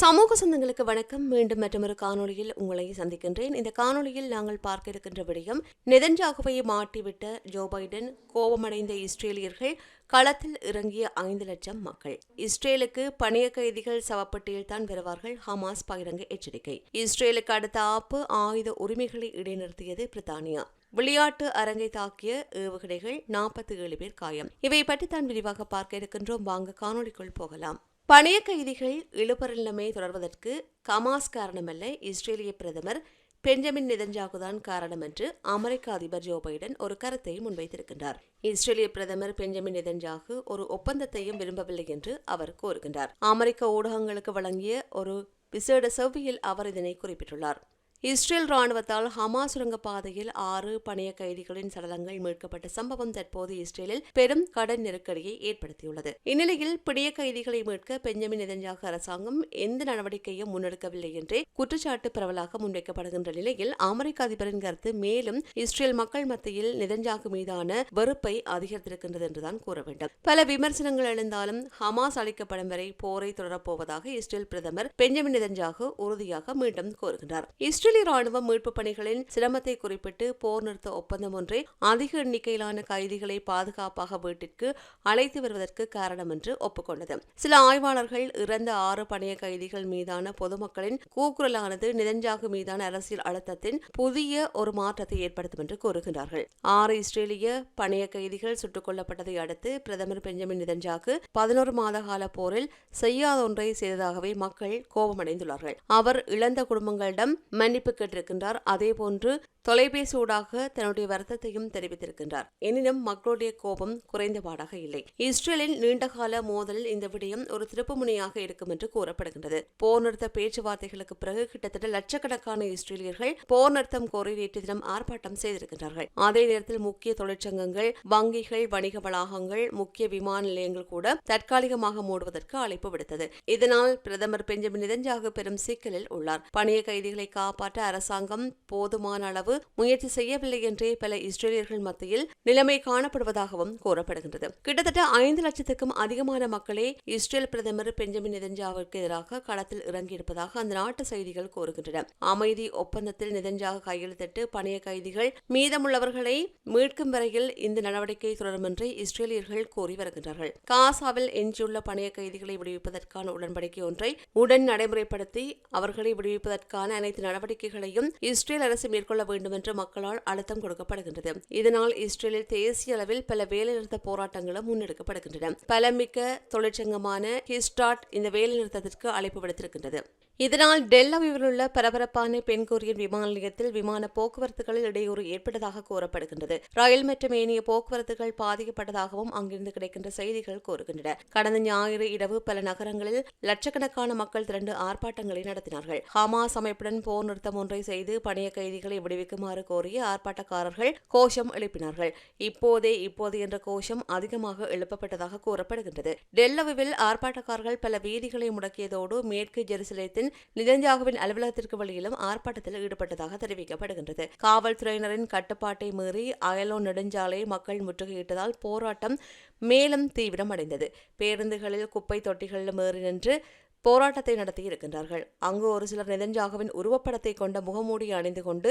சமூக சொந்தங்களுக்கு வணக்கம். மீண்டும் மற்றொரு காணொளியில் உங்களை சந்திக்கின்றேன். இந்த காணொளியில் நாங்கள் பார்க்க இருக்கின்ற விடயம் நெதன்ஜாகுவை மாட்டிவிட்ட ஜோ பைடன் கோபமடைந்த இஸ்ரேலியர்கள் களத்தில் இறங்கிய ஐந்து லட்சம் மக்கள். இஸ்ரேலுக்கு பணிய கைதிகள் சவப்பட்டியில் தான் வருவார்கள். ஹமாஸ் பகிரங்க எச்சரிக்கை. இஸ்ரேலுக்கு அடுத்த ஆப்பு ஆயுத உரிமைகளை இடைநிறுத்தியது பிரித்தானியா. விளையாட்டு அரங்கை தாக்கிய ஏவுகணைகள் நாற்பத்தி ஏழு பேர் காயம். இவை பற்றி தான் விரிவாக பார்க்க இருக்கின்றோம். வாங்க காணொளிக்குள் போகலாம். பணைய கைதிகள் இழுபறிலமை தொடர்வதற்கு கமாஸ் காரணமல்ல இஸ்ரேலிய பிரதமர் பெஞ்சமின் நிதன்ஜாகுதான் காரணம் என்று அமெரிக்க அதிபர் ஜோ பைடன் ஒரு கருத்தை முன்வைத்திருக்கின்றார். இஸ்ரேலிய பிரதமர் பெஞ்சமின் நிதன்ஜாகு ஒரு ஒப்பந்தத்தையும் விரும்பவில்லை என்று அவர் கூறுகின்றார். அமெரிக்க ஊடகங்களுக்கு வழங்கிய ஒரு விசேட செவ்வியில் அவர் இதனை குறிப்பிட்டுள்ளார். இஸ்ரேல் ராணுவத்தால் ஹமாஸ் சுரங்கப்பாதையில் ஆறு பணைய கைதிகளின் சடலங்கள் மீட்கப்பட்ட சம்பவம் தற்போது இஸ்ரேலில் பெரும் கடன் நெருக்கடியை ஏற்படுத்தியுள்ளது. இந்நிலையில் பிணைய கைதிகளை மீட்க பெஞ்சமின் நெதன்யாகு அரசாங்கம் எந்த நடவடிக்கையும் முன்னெடுக்கவில்லை என்றே குற்றச்சாட்டு பரவலாக முன்வைக்கப்படுகின்ற நிலையில் அமெரிக்க அதிபரின் கருத்து மேலும் இஸ்ரேல் மக்கள் மத்தியில் நெதன்யாகு மீதான வெறுப்பை அதிகரித்திருக்கின்றது என்றுதான் கூற வேண்டும். பல விமர்சனங்கள் எழுந்தாலும் ஹமாஸ் அளிக்கப்படும் வரை போரை தொடரப்போவதாக இஸ்ரேல் பிரதமர் பெஞ்சமின் நெதன்யாகு உறுதியாக மீண்டும் கூறுகின்றார் இஸ்ரேலிய ராணுவ மீட்பு பணிகளின் சிரமத்தை குறிப்பிட்டு போர் நிறுத்த ஒப்பந்தம் ஒன்றை அதிக எண்ணிக்கையிலான கைதிகளை பாதுகாப்பாக வீட்டிற்கு அழைத்து வருவதற்கு காரணம் என்று ஒப்புக்கொண்டது. சில ஆய்வாளர்கள் இறந்த ஆறு பணைய கைதிகள் மீதான பொதுமக்களின் கூக்குரலானது நிதஞ்சாகு மீதான அரசியல் அழுத்தத்தின் புதிய ஒரு மாற்றத்தை ஏற்படுத்தும் என்று கூறுகின்றார்கள். ஆறு இஸ்ரேலிய பணைய கைதிகள் சுட்டுக் கொல்லப்பட்டதை அடுத்து பிரதமர் பெஞ்சமின் நிதஞ்சாக்கு பதினோரு மாத கால போரில் செய்யாத ஒன்றை செய்ததாகவே மக்கள் கோபமடைந்துள்ளார்கள். அவர் இழந்த குடும்பங்களிடம் மன்னிப்பு கேட்டிருக்கின்றார். அதேபோன்று தொலைபேசி ஊடாக தன்னுடைய வருத்தத்தையும் தெரிவித்திருக்கின்றார். எனினும் மக்களுடைய கோபம் குறைந்தபாடாக இல்லை. இஸ்ரேலின் நீண்டகால மோதலில் இந்த விடயம் ஒரு திருப்புமுனையாக இருக்கும் என்று கூறப்படுகின்றது. போர் நிறுத்த பேச்சுவார்த்தைகளுக்கு பிறகு கிட்டத்தட்ட லட்சக்கணக்கான இஸ்ரேலியர்கள் போர் நிறுத்தம் கோரி நேற்று தினம் ஆர்ப்பாட்டம் செய்திருக்கின்றார்கள். அதே நேரத்தில் முக்கிய தொழிற்சங்கங்கள் வங்கிகள் வணிக வளாகங்கள் முக்கிய விமான நிலையங்கள் கூட தற்காலிகமாக மூடுவதற்கு அழைப்பு விடுத்தது. இதனால் பிரதமர் பெஞ்சமின் நிதஞ்சாக பெரும் சிக்கலில் உள்ளார். பணிய கைதிகளை காப்பாற்ற அரசாங்கம் போதுமான அளவு முயற்சி செய்யவில்லை என்றே பல இஸ்ரேலியர்கள் மத்தியில் நிலைமை காணப்படுவதாகவும் கூறப்படுகின்றது. கிட்டத்தட்ட ஐந்து லட்சத்துக்கும் அதிகமான மக்களே இஸ்ரேல் பிரதமர் பெஞ்சமின் நிதஞ்சாவிற்கு எதிராக களத்தில் இறங்கியிருப்பதாக அந்த நாட்டு செய்திகள் கூறுகின்றன. அமைதி ஒப்பந்தத்தில் நிதஞ்சாக கையெழுத்திட்டு பணைய கைதிகள் மீதமுள்ளவர்களை மீட்கும் வரையில் இந்த நடவடிக்கை தொடரும் என்று இஸ்ரேலியர்கள் கூறி வருகின்றார்கள். காசாவில் எஞ்சியுள்ள பணைய கைதிகளை விடுவிப்பதற்கான உடன்படிக்கை ஒன்றை உடன் நடைமுறைப்படுத்தி அவர்களை விடுவிப்பதற்கான அனைத்து நடவடிக்கை நடவடிக்கைகளையும் இஸ்ரேல் அரசு மேற்கொள்ள வேண்டும் என்று மக்களால் அழுத்தம் கொடுக்கப்படுகின்றது. இதனால் இஸ்ரேலில் தேசிய அளவில் பல வேலைநிறுத்த போராட்டங்களும் முன்னெடுக்கப்படுகின்றன. பலமிக்க தொழிற்சங்கமான ஹிஸ்டாட் இந்த வேலைநிறுத்தத்திற்கு அழைப்பு விடுத்திருக்கின்றது. இதனால் டெல்லவியில் உள்ள பரபரப்பான பென்கூரியன் விமான நிலையத்தில் விமான போக்குவரத்துகளில் இடையூறு ஏற்பட்டதாக கூறப்படுகின்றது. ரயில் மற்றும் ஏனைய போக்குவரத்துகள் பாதிக்கப்பட்டதாகவும் அங்கிருந்து கிடைக்கின்ற செய்திகள் கூறுகின்றன. கடந்த ஞாயிறு இரவு பல நகரங்களில் லட்சக்கணக்கான மக்கள் திரண்டு ஆர்ப்பாட்டங்களை நடத்தினார்கள். ஹமாஸ் அமைப்புடன் போர் நிறுத்தம் ஒன்றை செய்து பணிய கைதிகளை விடுவிக்குமாறு கோரிய ஆர்ப்பாட்டக்காரர்கள் கோஷம் எழுப்பினார்கள். இப்போதே இப்போது என்ற கோஷம் அதிகமாக எழுப்பப்பட்டதாக கூறப்படுகின்றது. டெல்லவில் ஆர்ப்பாட்டக்காரர்கள் பல வீதிகளை முடக்கியதோடு மேற்கு ஜெருசலேத்தின் நிதஞ்சாகுவின் அலுவலகத்திற்கு வெளியிலும் ஆர்ப்பாட்டத்தில் ஈடுபட்டதாக தெரிவிக்கப்படுகின்றது. காவல்துறையினரின் கட்டுப்பாட்டை மீறி அயலோ நெடுஞ்சாலை மக்கள் முற்றுகையிட்டதால் போராட்டம் மேலும் தீவிரமடைந்தது. பேருந்துகளில் குப்பை தொட்டிகளில் ஏறி நின்று போராட்டத்தை நடத்தி இருக்கின்றார்கள் அங்கு ஒரு சிலர் நெதஞ்சாகவின் உருவப்படத்தை கொண்ட முகமூடி அணிந்து கொண்டு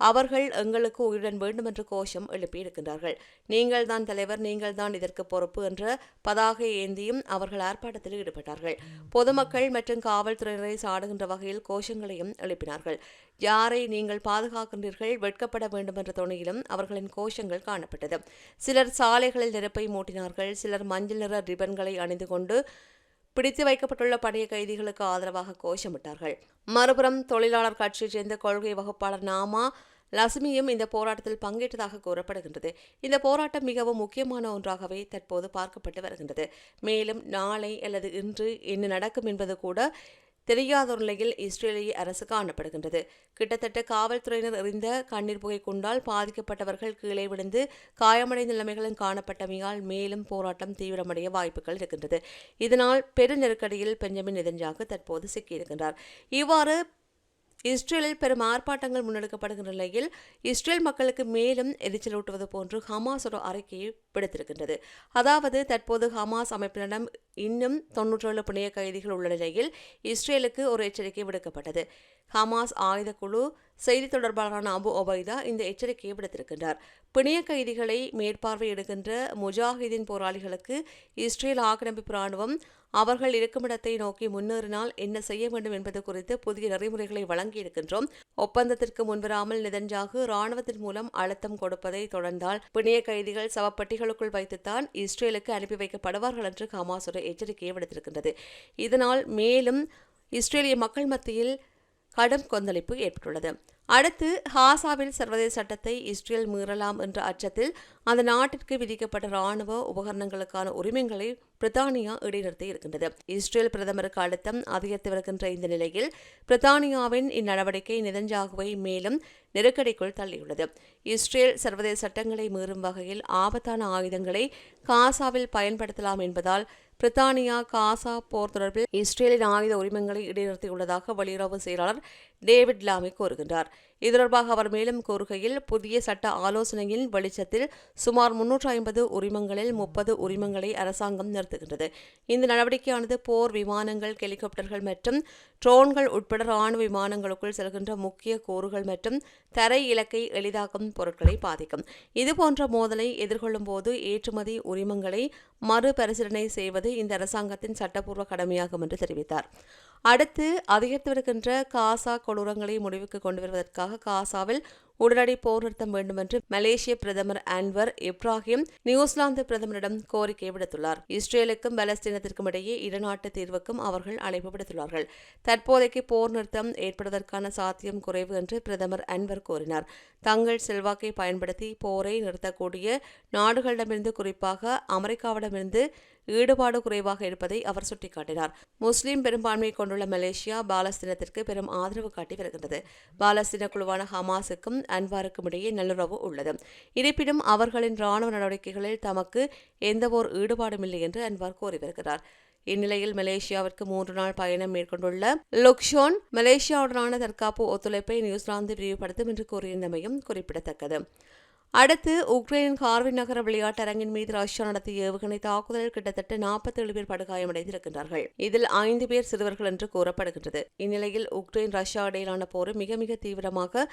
அவர்கள் எங்களுக்கு உயிருடன் வேண்டும் என்று கோஷம் எழுப்பியிருக்கின்றார்கள். நீங்கள் தான் தலைவர் நீங்கள் தான் இதற்கு பொறுப்பு என்ற பதாகை ஏந்தியும் அவர்கள் ஆர்ப்பாட்டத்தில் ஈடுபட்டார்கள். பொதுமக்கள் மற்றும் காவல்துறையினரை சாடுகின்ற வகையில் கோஷங்களையும் எழுப்பினார்கள். யாரை நீங்கள் பாதுகாக்கின்றீர்கள் வெட்கப்பட வேண்டும் என்ற துணையிலும் அவர்களின் கோஷங்கள் காணப்பட்டது. சிலர் சாலைகளில் நெருப்பை மூட்டினார்கள் சிலர் மஞ்சள் நிற ரிபன்களை அணிந்து கொண்டு பிடித்து வைக்கப்பட்டுள்ள பணைய கைதிகளுக்கு ஆதரவாக கோஷமிட்டார்கள். மறுபுறம் தொழிலாளர் கட்சியைச் சேர்ந்த கொள்கை வகுப்பாளர் நாமா லசுமியும் இந்த போராட்டத்தில் பங்கேற்றதாக கூறப்படுகின்றது. இந்த போராட்டம் மிகவும் முக்கியமான ஒன்றாகவே தற்போது பார்க்கப்பட்டு வருகின்றது. மேலும் நாளை அல்லது இன்று என்ன நடக்கும் என்பது கூட தெரியாத நிலையில் இஸ்ரேலிய அரசு காணப்படுகின்றது. கிட்டத்தட்ட காவல்துறையினர் எறிந்த கண்ணீர் புகை கொண்டால் பாதிக்கப்பட்டவர்கள் கீழே விழுந்து காயமடைந்த நிலைமைகளும் காணப்பட்டமையால் மேலும் போராட்டம் தீவிரமடைய வாய்ப்புகள் இருக்கின்றது. இதனால் பெரு நெருக்கடியில் பெஞ்சமின் நெதன்யாகு தற்போது சிக்கியிருக்கின்றார். இவ்வாறு இஸ்ரேலில் பெரும் ஆர்ப்பாட்டங்கள் முன்னெடுக்கப்படுகின்ற நிலையில் இஸ்ரேல் மக்களுக்கு மேலும் எரிச்சலூட்டுவது போன்று ஹமாஸ் ஒரு அறிக்கையை விடுத்திருக்கின்றது. அதாவது தற்போது ஹமாஸ் அமைப்பினரிடம் இன்னும் தொன்னூற்றேழு பிணைய கைதிகள் உள்ள நிலையில் இஸ்ரேலுக்கு ஒரு எச்சரிக்கை விடுக்கப்பட்டது. ஹமாஸ் ஆயுதக்குழு செய்தி தொடர்பாளரான அபு ஒபைதா இந்த எச்சரிக்கையை விடுத்திருக்கின்றார். பிணைய கைதிகளை மேற்பார்வையிடுகின்ற முஜாஹிதீன் போராளிகளுக்கு இஸ்ரேல் ஆக்கிரமிப்பு ராணுவம் அவர்கள் இருக்குமிடத்தை நோக்கி முன்னேறினால் என்ன செய்ய வேண்டும் என்பது குறித்து புதிய நெறிமுறைகளை வழங்கியிருக்கின்றோம். ஒப்பந்தத்திற்கு முன்வராமல் நிதஞ்சாகு ராணுவத்தின் மூலம் அழுத்தம் கொடுப்பதை தொடர்ந்தால் பிணைய கைதிகள் சவப்பட்டிகளுக்குள் வைத்துத்தான் இஸ்ரேலுக்கு அனுப்பி வைக்கப்படுவார்கள் என்று ஹமாசுரை எச்சரிக்கையை விடுத்திருக்கின்றது. இதனால் மேலும் இஸ்ரேலிய மக்கள் மத்தியில் கடும் கொந்தளிப்பு ஏற்பட்டுள்ளது. அடுத்து ஹாசாவில் சர்வதேச சட்டத்தை இஸ்ரேல் மீறலாம் என்ற அச்சத்தில் அந்த நாட்டிற்கு விதிக்கப்பட்ட ராணுவ உபகரணங்களுக்கான உரிமைகளை பிரித்தானியா இடைநிறுத்தி இருக்கின்றது. இஸ்ரேல் பிரதமருக்கு அழுத்தம் அதிகரித்து வருகின்ற இந்த நிலையில் பிரித்தானியாவின் இந்நடவடிக்கை நிதஞ்சாகுவை மேலும் நெருக்கடிக்குள் தள்ளியுள்ளது. இஸ்ரேல் சர்வதேச சட்டங்களை மீறும் வகையில் ஆபத்தான ஆயுதங்களை காசாவில் பயன்படுத்தலாம் என்பதால் பிரித்தானியா காசா போர் தொடர்பில் இஸ்ரேலின் ஆயுத உரிமங்களை இடைநிறுத்தியுள்ளதாக வெளியுறவு செயலாளர் டேவிட் லாமி கூறுகின்றார். இது தொடர்பாக அவர் மேலும் கூறுகையில் புதிய சட்ட ஆலோசனையின் வெளிச்சத்தில் சுமார் முன்னூற்று ஐம்பது உரிமங்களில் முப்பது உரிமங்களை அரசாங்கம் நிறுத்துகின்றது. இந்த நடவடிக்கையானது போர் விமானங்கள் ஹெலிகாப்டர்கள் மற்றும் ட்ரோன்கள் உட்பட ராணுவ விமானங்களுக்குள் செல்கின்ற முக்கிய கூறுகள் மற்றும் தரை இலக்கை எளிதாக்கும் பொருட்களை பாதிக்கும். இதுபோன்ற மோதலை எதிர்கொள்ளும் போது ஏற்றுமதி உரிமங்களை மறுபரிசீலனை செய்வது இந்த அரசாங்கத்தின் சட்டப்பூர்வ கடமையாகும் என்று தெரிவித்தார். அடுத்து அதிகரித்து வருகின்ற காசா கொடூரங்களை முடிவுக்கு கொண்டு வருவதற்காக காசாவில் உடனடி போர் நிறுத்தம் வேண்டும் என்று மலேசிய பிரதமர் அன்வர் இப்ராஹிம் நியூசிலாந்து பிரதமரிடம் கோரிக்கை விடுத்துள்ளார். இஸ்ரேலுக்கும் பலஸ்தீனத்திற்கும் இடையே இருநாட்டு தீர்வுக்கும் அவர்கள் அழைப்பு விடுத்துள்ளார்கள். தற்போதைக்கு போர் நிறுத்தம் ஏற்படுவதற்கான சாத்தியம் குறைவு என்று பிரதமர் அன்வர் கூறினார். தங்கள் செல்வாக்கை பயன்படுத்தி போரை நிறுத்தக்கூடிய நாடுகளிடமிருந்து குறிப்பாக அமெரிக்காவிடமிருந்து ஈடுபாடு குறைவாக இருப்பதை அவர் சுட்டிக்காட்டினார். முஸ்லிம் பெரும்பான்மையை கொண்டுள்ள மலேசியா பாலஸ்தீனத்திற்கு பெரும் ஆதரவு காட்டி வருகின்றது. பாலஸ்தீன குழுவான ஹமாஸுக்கும் அன்வாருக்கும் இடையே நல்லுறவு உள்ளது. இருப்பினும் அவர்களின் ராணுவ நடவடிக்கைகளில் தமக்கு எந்தவோர் ஈடுபாடும் இல்லை என்று அன்வார் கூறி வருகிறார் இந்நிலையில் மலேசியாவிற்கு மூன்று நாள் பயணம் மேற்கொண்டுள்ள லொக்ஷோன் மலேசியாவுடனான தற்காப்பு ஒத்துழைப்பை நியூசிலாந்து விரிவுபடுத்தும் என்று கூறியிருந்தமையும் குறிப்பிடத்தக்கது. அடுத்து உக்ரைனின் கார்வின் நகர விளையாட்டரங்கின் மீது ரஷ்யா நடத்திய ஏவுகணை தாக்குதலில் கிட்டத்தட்ட நாற்பத்தி ஏழு பேர் படுகாயமடைந்திருக்கின்றார்கள். இதில் ஐந்து பேர் சிறுவர்கள் என்று கூறப்படுகின்றது. இந்நிலையில் உக்ரைன் ரஷ்யா இடையிலான போர் மிக மிக தீவிரமாக